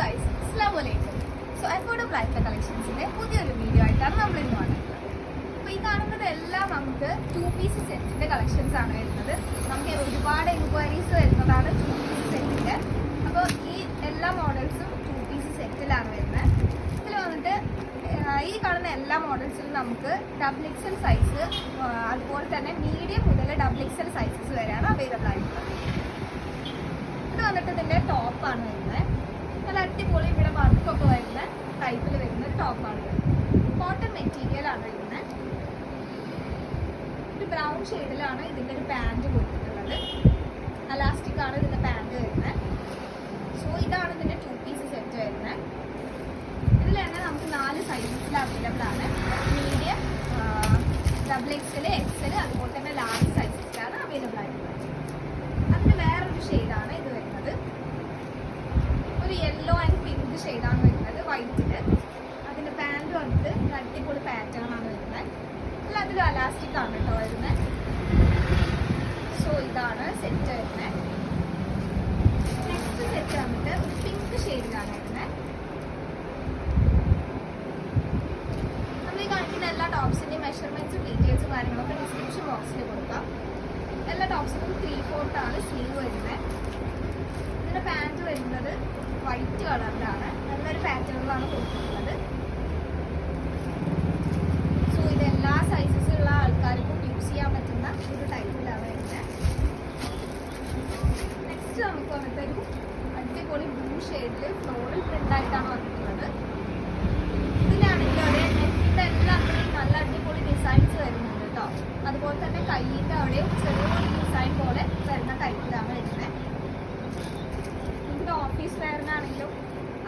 Guys അസ്ലാം വലൈക്കും so affordable ആയിട്ടുള്ള കളക്ഷൻസിന്റെ പുതിയൊരു വീഡിയോ ആയിട്ടാണ് നമ്മൾ ഇന്ന് വന്നിട്ടുള്ളത് അപ്പോൾ ഈ കാണുന്നതെല്ലാം നമുക്ക് ടു പീസ് സെറ്റിന്റെ കളക്ഷൻസ് ആണ് വരുന്നത്. നമുക്ക് ഒരുപാട് എൻക്വയറീസ് വരുന്നതാണ് ടു പീസ് സെറ്റിന്റെ അപ്പോൾ ഈ എല്ലാ മോഡൽസും ടു പീസ് സെറ്റിലാണ് വരുന്നത്. ഇതിൽ വന്നിട്ട് ഈ കാണുന്ന എല്ലാ മോഡൽസിലും നമുക്ക് ഡബിൾ എക്സൽ സൈസ് അതുപോലെ തന്നെ മീഡിയം മുതൽ ഡബിൾ എക്സൽ സൈസസ് വരെയാണ് അവൈലബിൾ ആയിട്ടുള്ളത്. ഇത് വന്നിട്ട് ഇതിന്റെ ടോപ്പാണ് വരുന്നത്. നല്ല അടിപൊളി ഇവിടെ വർക്കൊക്കെ വരുന്ന ടൈപ്പിൽ വരുന്ന ടോപ്പാണ് കോട്ടൺ മെറ്റീരിയൽ ആണ് വരുന്നത് ഒരു ബ്രൗൺ ഷെയ്ഡിലാണ് ഇതിന്റെ ഒരു പാന്റ് കൊടുത്തിട്ടുള്ളത്. അലാസ്റ്റിക് ആണ് ഇതിന്റെ പാന്റ് വരുന്നത്. സോ ഇതാണ് ഇതിന്റെ ടു പീസ് സെറ്റ് വരുന്നത്. ഇതിൽ തന്നെ നമുക്ക് നാല് സൈസസിൽ അവൈലബിൾ ആണ്. മീഡിയം ഡബിൾ എക്സൽ എക്സൽ അതുപോലെ തന്നെ ലാർജ് സൈസസിലാണ് അവൈലബിൾ ആയിട്ടുള്ളത്. അതിന് വേറൊരു ഷെയ്ഡാണ് ഇത് വരുന്നത് ഒരു യെല്ലോ ആൻഡ് പിങ്ക് ഷെയ്ഡാണ് വരുന്നത് വൈറ്റിൽ അതിന്റെ പാന്റ് വന്നിട്ട് ഒരു അടിപൊളി പാറ്റേൺ ആണ് വരുന്നത് അല്ല അതിൽ അലാസ്റ്റിക് ആണ് കേട്ടോ വരുന്നത് സോ ഇതാണ് സെറ്റ് വരുന്നത് നെക്സ്റ്റ് സെറ്റ് വന്നിട്ട് ഒരു പിങ്ക് ഷെയ്ഡിലാണ് വരുന്നത് നമ്മൾ ഈ കാണിക്കുന്ന എല്ലാ ടോപ്സിന്റെയും മെഷർമെന്റ്സും ഡീറ്റെയിൽസും കാര്യങ്ങളൊക്കെ ഡിസ്ക്രിപ്ഷൻ ബോക്സിൽ കൊടുക്കാം. എല്ലാ ടോപ്സിനും ത്രീ ഫോർത്ത് ആണ് സ്ലീവ് വരുന്നത് ഇതിന്റെ പാന്റ് വരുന്നത് വൈറ്റ് കളറിലാണ് നല്ലൊരു പാറ്റേണിലാണ് കൊടുത്തിട്ടുള്ളത് സോ ഇത് എല്ലാ സൈസസിലുള്ള ആൾക്കാർക്കും യൂസ് ചെയ്യാൻ പറ്റുന്ന ഒരു ടൈപ്പിലാണ് വരുന്നത് നെക്സ്റ്റ് നമുക്ക് വന്നിട്ട് ഒരു അടിപൊളി ബ്ലൂ ഷെയ്ഡിൽ ഫ്ലോറൽ പ്രിന്റ് ആയിട്ടാണ് വന്നിട്ടുള്ളത്. ഇതിനാണെങ്കിൽ അവിടെ നെറ്റിന്റെ എല്ലാത്തിനും നല്ല അടിപൊളി ഡിസൈൻസ് വരുന്നുണ്ട് കേട്ടോ. അതുപോലെ തന്നെ കൈയിന്റെ അവിടെയും ചെറിയൊരു ഡിസൈൻ പോലെ വരുന്ന കൈയിലാണ് വരുന്നത് നമുക്ക് ഓഫീസ് വെയറിനാണെങ്കിലും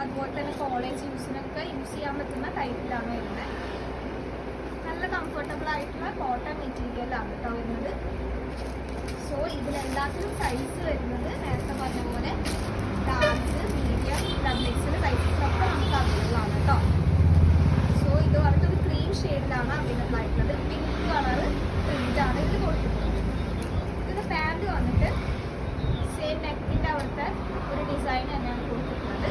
അതുപോലെ തന്നെ കോളേജ് യൂസിനൊക്കെ യൂസ് ചെയ്യാൻ പറ്റുന്ന ടൈപ്പിലാണ് വരുന്നത് നല്ല കംഫർട്ടബിൾ ആയിട്ടുള്ള കോട്ടൺ മെറ്റീരിയലാണ് കേട്ടോ വരുന്നത്. സോ ഇതിലെല്ലാത്തിനും സൈസ് വരുന്നത് നേരത്തെ പറഞ്ഞ പോലെ ലാർജ് മീഡിയം ഡബിൾ എക്സൽ സൈസസിലൊക്കെ നമുക്ക് അവൈലബിൾ ആണ് സോ ഇത് വന്നിട്ട് ഒരു ക്രീം ഷെയ്ഡിലാണ് അവൈലബിൾ ആയിട്ടുള്ളത് പിങ്ക് കളർ പ്രിന്റ് ആണ് ഇത് കൊടുത്തിട്ടുള്ളത്. ഇതിന്റെ പാന്റ് വന്നിട്ട് സെയിം അവിടുത്തെ ഒരു ഡിസൈൻ തന്നെയാണ് കൊടുത്തിട്ടുള്ളത്.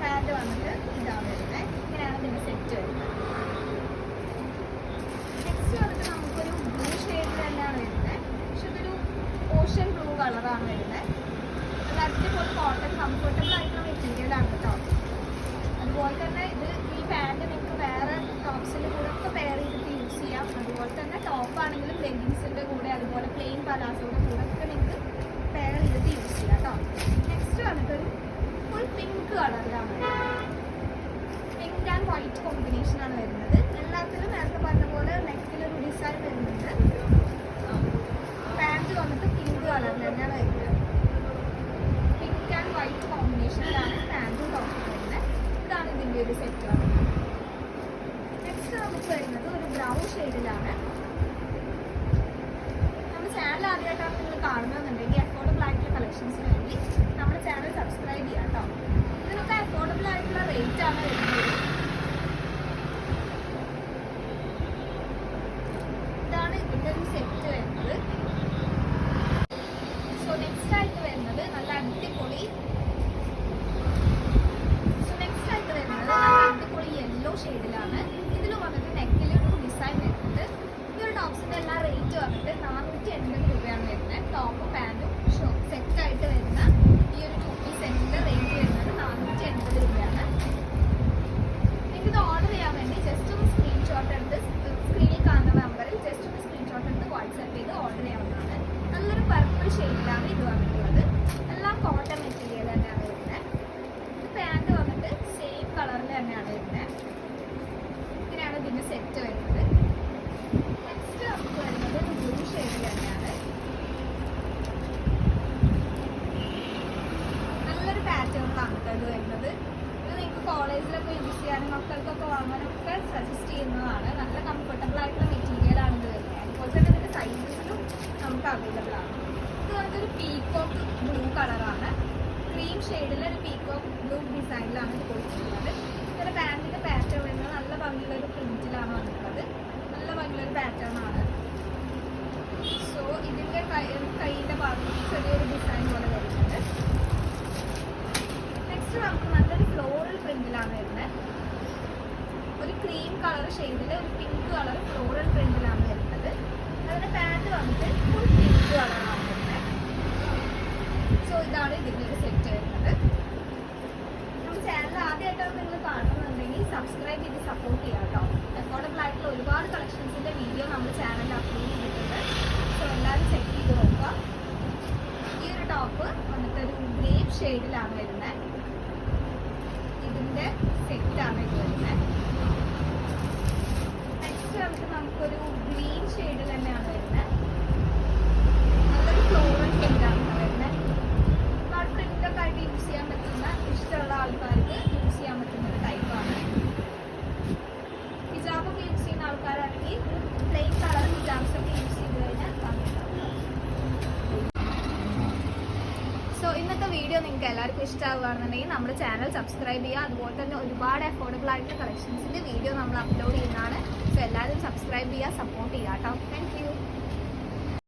പാന്റ് വന്നിട്ട് ഇതാണ് വരുന്നത്. ഇങ്ങനെയാണ് ഇതിന്റെ സെറ്റ് വരുന്നത്. നെക്സ്റ്റ് വന്നിട്ട് നമുക്കൊരു ബ്ലൂ ഷെയ്ഡിൽ തന്നെയാണ് വരുന്നത്. പക്ഷെ ഇതൊരു ഓഷ്യൻ ബ്ലൂ കളറാണ് വരുന്നത്. അടിപൊളി കോട്ടൺ കംഫർട്ടബിൾ ആയിട്ടുള്ള മെറ്റീരിയൽ ആണ് കേട്ടോ അതുപോലെ തന്നെ ഇത് ഈ പാന്റ് നിങ്ങൾക്ക് വേറെ ടോപ്സിന്റെ കൂടെ ഒക്കെ പെയർ ചെയ്തിട്ട് യൂസ് ചെയ്യാം അതുപോലെ തന്നെ ടോപ്പ് ആണെങ്കിലും ലെഗിങ്സിന്റെ കൂടെ അതുപോലെ പ്ലെയിൻ പലാസോയുടെ കൂടെ ഒക്കെ നിങ്ങൾക്ക് പെയർ ചെയ്തിട്ട് യൂസ് ചെയ്യാം കേട്ടോ നെക്സ്റ്റ് വന്നിട്ടൊരു ഫുൾ പിങ്ക് കളറിലാണ് പിങ്ക് ആൻഡ് വൈറ്റ് കോമ്പിനേഷൻ ആണ് വരുന്നത് എല്ലാത്തിലും നേരത്തെ പറഞ്ഞ പോലെ നെക്കിലൊരു ഡിസൈൻ വരുന്നുണ്ട് പാന്റ് വന്നിട്ട് പിങ്ക് കളറിൽ തന്നെയാണ് വരുന്നത് പിങ്ക് ആൻഡ് വൈറ്റ് കോമ്പിനേഷനിലാണ് പാന്റും ടോപ്പും വരുന്നത് ഇതാണ് ഇതിന്റെ ഒരു സെറ്റ് നെക്സ്റ്റ് നമുക്ക് വരുന്നത് ഒരു ബ്രൗൺ ഷെയ്ഡിലാണ് നമ്മുടെ ചാനൽ ആദ്യമായിട്ടാണ് നിങ്ങൾ കാണുന്നതെന്നുണ്ടെങ്കിൽ അഫോർഡബിൾ ആയിട്ടുള്ള കളക്ഷൻസ് വേണ്ടി നമ്മുടെ ചാനൽ സബ്സ്ക്രൈബ് ചെയ്യാം കേട്ടോ ഇതിനൊക്കെ അഫോർഡബിൾ ആയിട്ടുള്ള റേറ്റ് ആണ് വരുന്നത് ഇതാണ് ഇതിന്റെ ഒരു സെറ്റ് വരുന്നത് സോ നെക്സ്റ്റ് ആയിട്ട് വരുന്നത് നല്ല അടിപൊളി സോ നെക്സ്റ്റ് ആയിട്ട് വരുന്നത് നല്ല അടിപൊളി യെല്ലോ ഷെയ്ഡിലാണ് ഇതിൽ വന്നിട്ട് നെക്കിൽ ഒരു ഡിസൈൻ വരുന്നുണ്ട് ഈ ഒരു ടോപ്സിന്റെ എല്ലാ റേറ്റ് വന്നിട്ട് നാനൂറ്റി എൺപത് രൂപയാണ് വരുന്നത് ടോപ്പും പാന്റും സെറ്റ് ആയിട്ട് വരുന്ന ഈ ഒരു ടു പീസ് സെറ്റിന്റെ റേറ്റ് വരുന്നത് നാനൂറ്റി എൺപത് രൂപയാണ് നിങ്ങൾക്ക് ഇത് ഓർഡർ ചെയ്യാൻ വേണ്ടി ജസ്റ്റ് ഒന്ന് സ്ക്രീൻഷോട്ട് എടുത്ത് സ്ക്രീനിൽ കാണുന്ന നമ്പറിൽ ജസ്റ്റ് ഒന്ന് സ്ക്രീൻഷോട്ട് എടുത്ത് വാട്സാപ്പ് ചെയ്ത് ഓർഡർ ചെയ്യാവുന്നതാണ് പർപ്പിൾ ഷെയ്ഡിലാണ് ഇത് വന്നിട്ടുള്ളത്. എല്ലാം കോട്ടൺ മെറ്റീരിയൽ തന്നെയാണ് വരുന്നത്. പാന്റ് വന്നിട്ട് സെയിം കളറിൽ തന്നെയാണ് വരുന്നത്. ഇങ്ങനെയാണ് ഇതിന്റെ സെറ്റ് വരുന്നത്. നെക്സ്റ്റ് നമുക്ക് വരുന്നത് ബ്ലൂ ഷെയ്ഡിൽ തന്നെയാണ്. നല്ലൊരു പാറ്റേണിലാണ് ഇത് വരുന്നത്. ഇത് നിങ്ങൾക്ക് കോളേജിലൊക്കെ യൂസ് ചെയ്യാനും മക്കൾക്കൊക്കെ വാങ്ങാനൊക്കെ സജസ്റ്റ് ചെയ്യുന്നതാണ്. നല്ല കംഫർട്ടബിൾ ആയിട്ടുള്ള മെറ്റീരിയൽ ആണ് ഇത് വരുന്നത്. അതുപോലെ തന്നെ ഇതിന്റെ സൈസസിലും നമുക്ക് അവൈലബിൾ ആണ്. ഇത് വന്നിട്ടൊരു പീക്കോക്ക് ബ്ലൂ കളറാണ് ക്രീം ഷെയ്ഡിൽ ഒരു പീക്കോക്ക് ബ്ലൂ ഡിസൈനിലാണ് ഇത് കൊടുത്തിട്ടുള്ളത് ഇതിന്റെ പാന്റിന്റെ പാറ്റേൺ വരുന്നത് നല്ല ഭംഗിയുള്ള ഒരു പ്രിന്റിലാണ് വന്നിട്ടുള്ളത്. നല്ല ഭംഗിയുള്ള ഒരു പാറ്റേൺ ആണ്. സോ ഇതിന്റെ കൈ കൈയിന്റെ ഭാഗത്ത് ചെറിയൊരു ഡിസൈൻ പോലെ വരുന്നുണ്ട്. നെക്സ്റ്റ് നമുക്ക് നല്ലൊരു ഫ്ലോറൽ പ്രിന്റിലാണ് വരുന്നത്. ഒരു ക്രീം കളർ ഷെയ്ഡിൽ ഒരു പിങ്ക് കളർ ഫ്ലോറൽ പ്രിന്റിലാണ് വരുന്നത്. അതിന്റെ പാന്റ് വന്നിട്ട് ഫുൾ പിങ്ക് കളറാണ് സോ ഇതാണ് ഒരു സെറ്റ് വരുന്നത്. നമ്മുടെ ചാനൽ ആദ്യമായിട്ടാണ് നിങ്ങൾ കാണുന്നുണ്ടെങ്കിൽ സബ്സ്ക്രൈബ് ചെയ്ത് സപ്പോർട്ട് ചെയ്യാം കേട്ടോ അഫോർഡബിൾ ആയിട്ടുള്ള ഒരുപാട് കളക്ഷൻസിന്റെ വീഡിയോ നമ്മുടെ ചാനലിൽ അപ്ലോഡ് ചെയ്തിട്ടുണ്ട്. സോ എല്ലാവരും ചെക്ക് ചെയ്ത് നോക്കുക. ഈ ഒരു ടോപ്പ് വന്നിട്ട് ഒരു ഗ്രേപ്പ് ഷെയ്ഡിലാണ് വരുന്നത്. ഇതിന്റെ സെറ്റാണ് ഇത് വരുന്നത് നെക്സ്റ്റ് വന്നിട്ട് നമുക്കൊരു ഗ്രീൻ ഷെയ്ഡിൽ തന്നെയാണ് വരുന്നത് നല്ലൊരു ഫ്ലോറൽ പ്രിന്റാണ് വരുന്നത് ഒരുപാട് പ്രിന്റൊക്കെ ആയിട്ട് യൂസ് ചെയ്യാൻ പറ്റുന്ന ഇഷ്ടമുള്ള ആൾക്കാർക്ക് യൂസ് ചെയ്യാൻ പറ്റുന്ന ഒരു ടൈപ്പാണ് ഹിജാബൊക്കെ യൂസ് ചെയ്യുന്ന ആൾക്കാരാണെങ്കിൽ പ്ലെയിൻ കളർ ഹിജാബ്സ് ഒക്കെ യൂസ് ചെയ്ത് കഴിഞ്ഞാൽ സോ ഇന്നത്തെ വീഡിയോ നിങ്ങൾക്ക് എല്ലാവർക്കും ഇഷ്ടമാവുകയാണെന്നുണ്ടെങ്കിൽ നമ്മുടെ ചാനൽ സബ്സ്ക്രൈബ് ചെയ്യുക. അതുപോലെ തന്നെ ഒരുപാട് അഫോർഡബിൾ ആയിട്ടുള്ള കളക്ഷൻസിന്റെ വീഡിയോ നമ്മൾ അപ്ലോഡ് ചെയ്യുന്നതാണ്. സോ എല്ലാവരും സബ്സ്ക്രൈബ് ചെയ്യുക സപ്പോർട്ട് ചെയ്യുക കേട്ടോ. താങ്ക്